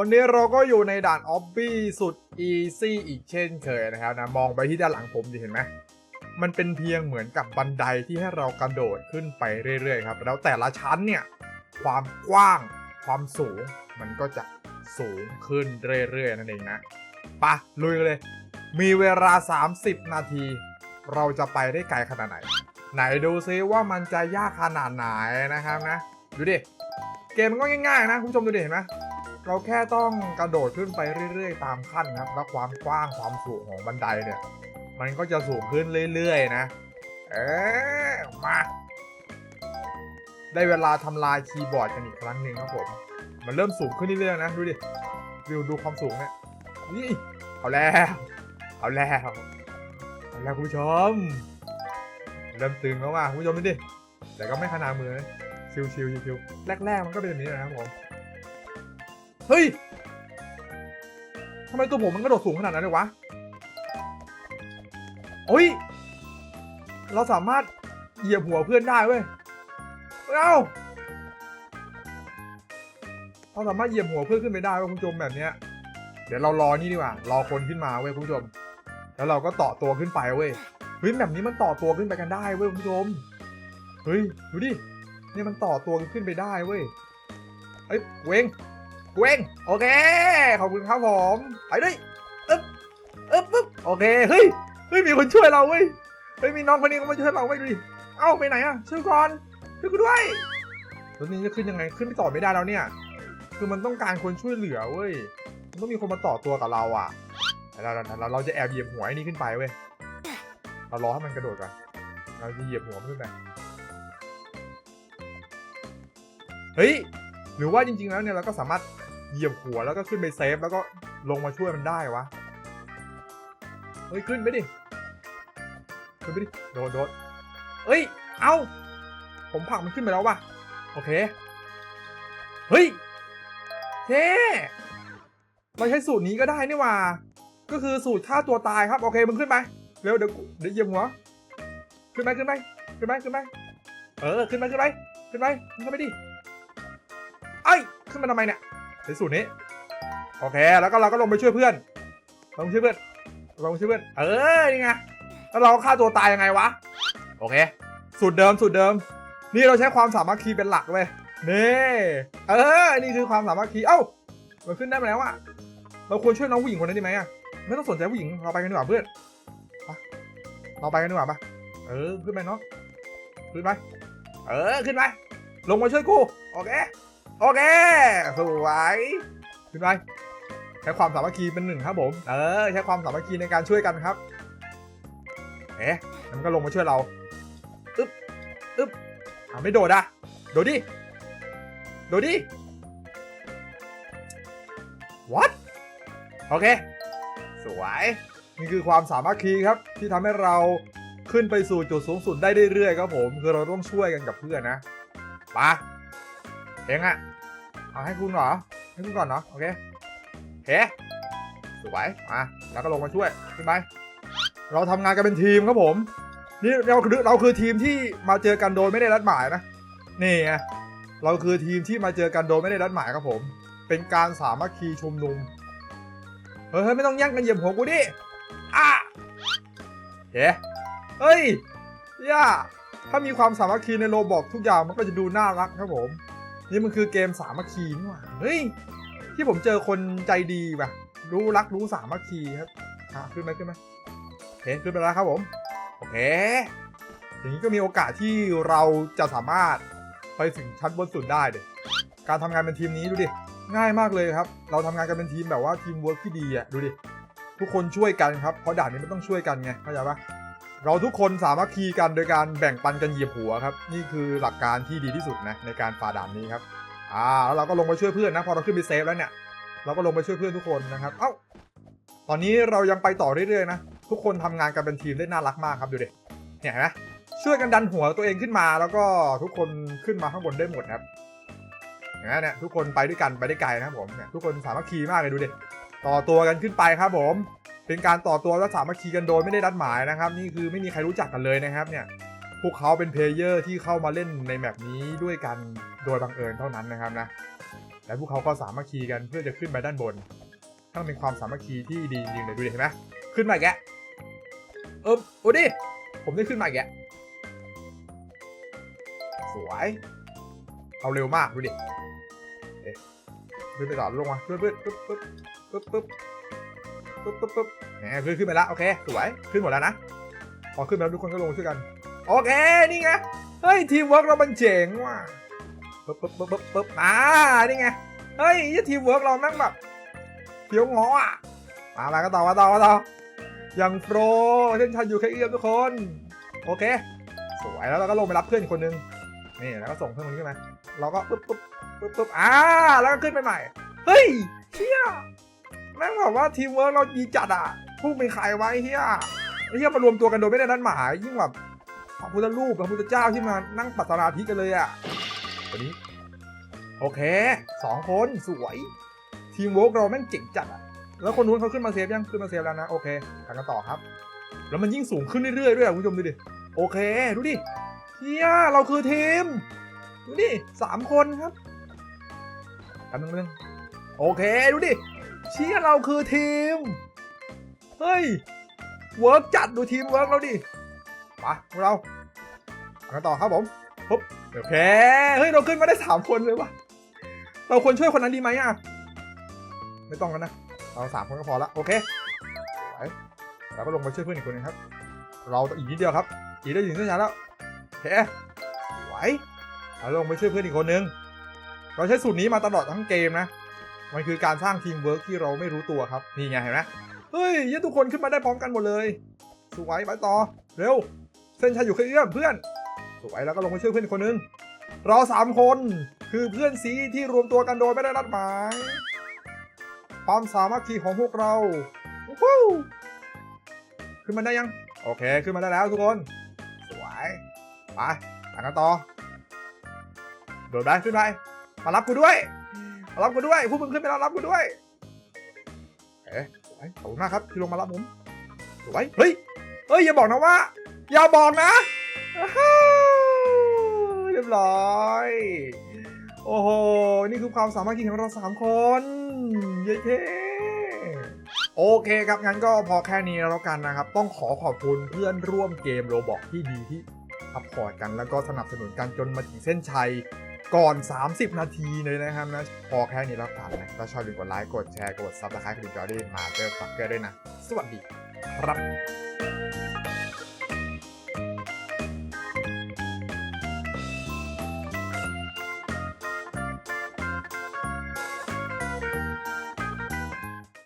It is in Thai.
วันนี้เราก็อยู่ในด่านออบบี้สุดอีซี่อีกเช่นเคยนะครับนะมองไปที่ด้านหลังผมดิเห็นไหมมันเป็นเพียงเหมือนกับบันไดที่ให้เรากระโดดขึ้นไปเรื่อยๆครับ แล้วแต่ละชั้นเนี่ย ความกว้างความสูง มันก็จะสูงขึ้นเรื่อยๆนั่นเองนะปะลุยเลย มีเวลา 30 นาที เราจะไปได้ไกลขนาดไหน ไหนดูซิว่ามันจะยากขนาดไหนนะครับนะ ดูดิ เกมมันก็ง่ายๆนะ คุณผู้ชมดูดิเห็นไหม เราแค่ต้องกระโดดขึ้นไปเรื่อย ๆ ตามขั้นนะครับแล้วความกว้างความสูงของบันไดเนี่ย มันก็จะสูงขึ้นเรื่อย ๆ นะ เออมา ได้เวลาทำลายคีย์บอร์ดกันอีกครั้งหนึ่งครับผม มันเริ่มสูงขึ้นเรื่อยๆนะ ดูดิวิวดูความสูงเนี่ยนี่เอาแล้ว เอาแล้วเอาแล้วคุณผู้ชม เริ่มตึงแล้วว่ะคุณผู้ชมดูดิแต่ก็ไม่ขนาดมือนะชิวๆชิวๆแรกๆมันก็เป็นแบบนี้นะครับผม เฮ้ยทำไมตัวผมมันกระโดดสูงขนาดนั้นเลยวะโอ้ย เราสามารถเหยียบหัวเพื่อนได้เว้ยเอ้าเราสามารถเหยียบหัวเพื่อนขึ้นไปได้เว้ยคุณผู้ชมแบบเนี้ย เดี๋ยวเรารอนี่ดีกว่า รอคนขึ้นมาเว้ยคุณผู้ชม แล้วเราก็ต่อตัวขึ้นไปเว้ย เฮ้ยแบบนี้มันต่อตัวขึ้นไปกันได้เว้ยคุณผู้ชม เฮ้ยดูดิเนี่ยมันต่อตัวขึ้นไปได้เว้ย เอ้ยเวง เวงโอเค ขอบคุณครับผม ไปด้วยอึ๊บอึ๊บปึ๊บโอเค เฮ้ย เฮ้ย มีคนช่วยเราเว้ย เฮ้ย มีน้องคนนี้เขามาช่วยเราเว้ดิเอ้า ไปไหนอะช่วยก่อนช่วยกูด้วยรถนี้จะขึ้นยังไง ขึ้นไปต่อไม่ได้แล้วเนี่ย คือมันต้องการคนช่วยเหลือเว้ย มันต้องมีคนมาต่อตัวกับเราอะเราเราเราเราจะแอบเหยียบหัวไอ้นี่ขึ้นไปเว้ย เรารอให้มันกระโดดก่อน เราจะเหยียบหัวมันขึ้นไป เฮ้ย หรือว่าจริง ๆ แล้วเนี่ยเราก็สามารถ เหยียบหัวแล้วก็ขึ้นไปเซฟแล้วก็ลงมาช่วยมันได้วะ เฮ้ยขึ้นไปดิ ขึ้นไปดิ โดดโดดเฮ้ย เอ้า ผมผักมันขึ้นไปแล้วว่ะโอเค เฮ้ยเท่เราใช้สูตรนี้ก็ได้นี่ว่า ก็คือสูตรฆ่าตัวตายครับโอเคมึงขึ้นไป เร็วเดี๋ยวเดี๋ยวเยียบหัว ขึ้นไปขึ้นไปขึ้นไปขึ้นไป เออขึ้นไปขึ้นไปขึ้นไปขึ้นไปดิไอ้ยขึ้นมาทำไมเนี่ย ใช้สูตรนี้ โอเค แล้วก็เราก็ลงไปช่วยเพื่อน ลงช่วยเพื่อน ลงช่วยเพื่อน เออ นี่ไง แล้วเราฆ่าตัวตายยังไงวะ โอเค สูตรเดิม สูตรเดิม นี่เราใช้ความสามัคคีเป็นหลักเลยนี่ เออ นี่คือความสามัคคี เอ้า มันขึ้นได้มาแล้วอะเราควรช่วยน้องผู้หญิงคนนั้นดีไหมอะไม่ต้องสนใจผู้หญิง เราไปกันดีกว่าเพื่อนเราไปกันดีกว่าปะเออ ขึ้นไปเนาะ ขึ้นไป เออ ขึ้นไป ลงมาช่วยกู โอเค โอเคสวยขึ้นไปใช้ความสามัคคีเป็นหนึ่งครับผม เออ ใช้ความสามัคคีในการช่วยกันครับ เอ๊ะมันก็ลงมาช่วยเรา อึ๊บ อึ๊บอ่าไม่โดดอะ โดดดิ โดดดิ what โอเค สวย นี่คือความสามัคคีครับ ที่ทำให้เราขึ้นไปสู่จุดสูงสุดได้เรื่อยๆครับผม คือเราต้องช่วยกันกับเพื่อนนะไปะเองอะ เอาให้คุณเหรอ ให้คุณก่อนเนาะโอเคโอเคสวยมาแล้วก็ลงมาช่วยขึ้นไปเราทำงานกันเป็นทีมครับผม นี่เราคือเราคือทีมที่มาเจอกันโดยไม่ได้นัดหมายนะนี่ไงเราคือทีมที่มาเจอกันโดยไม่ได้นัดหมายครับผม เป็นการสามัคคีชุมนุมเฮ้ยไม่ต้องแย่งกันเหยียบหัวกูดิอะเฮ้เฮ้ยย่าถ้ามีความสามัคคีในโรบอกทุกอย่างมันก็จะดูน่ารักครับผม นี่มันคือเกมสามัคคีนี่หว่าเฮ้ยที่ผมเจอคนใจดีป่ะ รู้รักรู้สามัคคีครับอะขึ้นไหมขึ้นไหมโอเคขึ้นไปแล้วครับผมโอเคอย่างนี้ก็มีโอกาสที่เราจะสามารถไปถึงชั้นบนสุดได้เด็การทำงานเป็นทีมนี้ดูดิง่ายมากเลยครับ เราทำงานกันเป็นทีมแบบว่าทีมเวิร์กที่ดีอะดูดิทุกคนช่วยกันครับเพราะด่านนี้มันต้องช่วยกันไงเข้าใจปะ เราทุกคนสามัคคีกันโดยการแบ่งปันกันเหยียบหัวครับ นี่คือหลักการที่ดีที่สุดนะในการฝ่าด่านนี้ครับ อ่าแล้วเราก็ลงไปช่วยเพื่อนนะพอเราขึ้นไปเซฟแล้วเนี่ยเราก็ลงไปช่วยเพื่อนทุกคนนะครับ เอ้า ตอนนี้เรายังไปต่อเรื่อยๆนะ ทุกคนทำงานกันเป็นทีมได้น่ารักมากครับดูดิเนี่ยเห็นไหมช่วยกันดันหัวตัวเองขึ้นมา แล้วก็ทุกคนขึ้นมาข้างบนได้หมดครับอย่างนี้เนี่ยทุกคนไปด้วยกันไปได้ไกลนะครับผมเนี่ยทุกคนสามัคคีมากเลยดูดิต่อตัวกันขึ้นไปครับผม เป็นการต่อตัวและสามัคคีกันโดยไม่ได้นัดหมายนะครับ นี่คือไม่มีใครรู้จักกันเลยนะครับเนี่ยพวกเขาเป็นเพลเยอร์ที่เข้ามาเล่นในแมปนี้ด้วยกันโดยบังเอิญเท่านั้นนะครับนะและพวกเขาก็สามัคคีกันเพื่อจะขึ้นไปด้านบนทั้งเป็นความสามัคคีที่ดีจริงๆเลยดูดิเห็นไหมขึ้นมาแกเออโอ้ดิผมได้ขึ้นมาแกสวยเอาเร็วมากดูดิเอ๊ะขึ้นไปต่อลงมาปึ๊บปึ๊บปึ๊บปึ๊บปึ๊บ ปึ๊บปึ๊บปึ๊บแหมขึ้นขึ้นไปแล้วโอเคสวยขึ้นหมดแล้วนะพอขึ้นไปแล้วทุกคนก็ลงช่วยกัน โอเคนี่ไงเฮ้ยทีมเวิร์กเรามันเจ๋งว่ะปึ๊บปึ๊บปึ๊บปึ๊บปึ๊บอ่านี่ไงเฮ้ยยี่ทีมเวิร์กเราแม่งแบบเขียวงออะมามาก็ต่อมาต่อมาต่ออย่างโปรเส้นชันอยู่แค่เอื้อมทุกคนโอเค สวยแล้วเราก็ลงไปรับเพื่อนอีกคนนึงนี่แล้วก็ส่งเพื่อนคนนี้ขึ้นมาเราก็ปึ๊บปึ๊บปึ๊บปึ๊บอ่าแล้วก็ขึ้นไปใหม่เฮ้ยเชี่ย แม่งแบบว่าทีมเวิร์กเราดีจัดอะพุ่งเป็นใครไว้เฮียเฮียมารวมตัวกันโดยไม่ได้นัดหมายยิ่งแบบพระพุทธรูปพระพุทธเจ้าที่มานั่งปัสสมาธิกันเลยอะตัวนี้ โอเคสองคนสวย ทีมโวกเราแม่งเจ๋งจัดอะแล้วคนนู้นเขาขึ้นมาเซฟยังขึ้นมาเซฟแล้วนะโอเคทางกันต่อครับ แล้วมันยิ่งสูงขึ้นเรื่อยๆด้วยอะคุณผู้ชมดูดิโอเคดูดิเฮียเราคือทีมดูดิสามคนครับอันนึงนึงโอเคดูดิ เชี่ยเราคือทีม เฮ้ย เวิร์กจัดดูทีมเวิร์กเราดิไปพวกเราไปกันต่อครับผมปุ๊บโอเค เฮ้ย เราขึ้นมาได้สามคนเลยวะเราควรช่วยคนนั้นดีไหมอะ ไม่ต้องกันนะ เราสามคนก็พอละโอเคไปเราก็ลงมาช่วยเพื่อนอีกคนนึงครับ เราอีกนิดเดียวครับ อีกได้ถึงเส้นชัยแล้วโอเคไหวเราลงไปช่วยเพื่อนอีกคนนึง เราใช้สูตรนี้มาตลอดทั้งเกมนะ มันคือการสร้างทีมเวิร์กที่เราไม่รู้ตัวครับ นี่ไงเห็นไหมเฮ้ยเหี้ยทุกคนขึ้นมาได้พร้อมกันหมดเลย สวยไปต่อ เร็ว เส้นชัยอยู่แค่เอื้อมเพื่อน สวยแล้วก็ลงไปช่วยเพื่อนคนนึง เราสามคนคือเพื่อนซีที่รวมตัวกันโดยไม่ได้นัดหมาย ความสามัคคีของพวกเราวู้ขึ้นมาได้ยัง โอเค ขึ้นมาได้แล้วทุกคน สวย ไปไปกันต่อ โดดได้ขึ้นไป มารับกูด้วย รับกูด้วยพวกมึงขึ้นไปแล้วรับกูด้วยเอ๊ะสวยขอบคุณมากครับที่ลงมารับผมสวยเฮ้ยเฮ้ยอย่าบอกนะว่า อย่าบอกนะเรียบร้อย โอ้โห นี่คือความสามัคคีของเราสามคน เย้เท่โอเคครับงั้นก็พอแค่นี้แล้วกันนะครับ ต้องขอขอบคุณเพื่อนร่วมเกมโรบอกที่ดีที่ซัพพอร์ตกันแล้วก็สนับสนุนกันจนมาถึงเส้นชัย ก่อน 30 นาทีเลยนะครับนะ พอแค่นี้แล้วกันนะถ้าชอบอย่าลืมกดไลค์ กดแชร์ กดซับสไครต์กดจอได้มาเจอฟักเกอร์ด้วยนะ สวัสดีครับ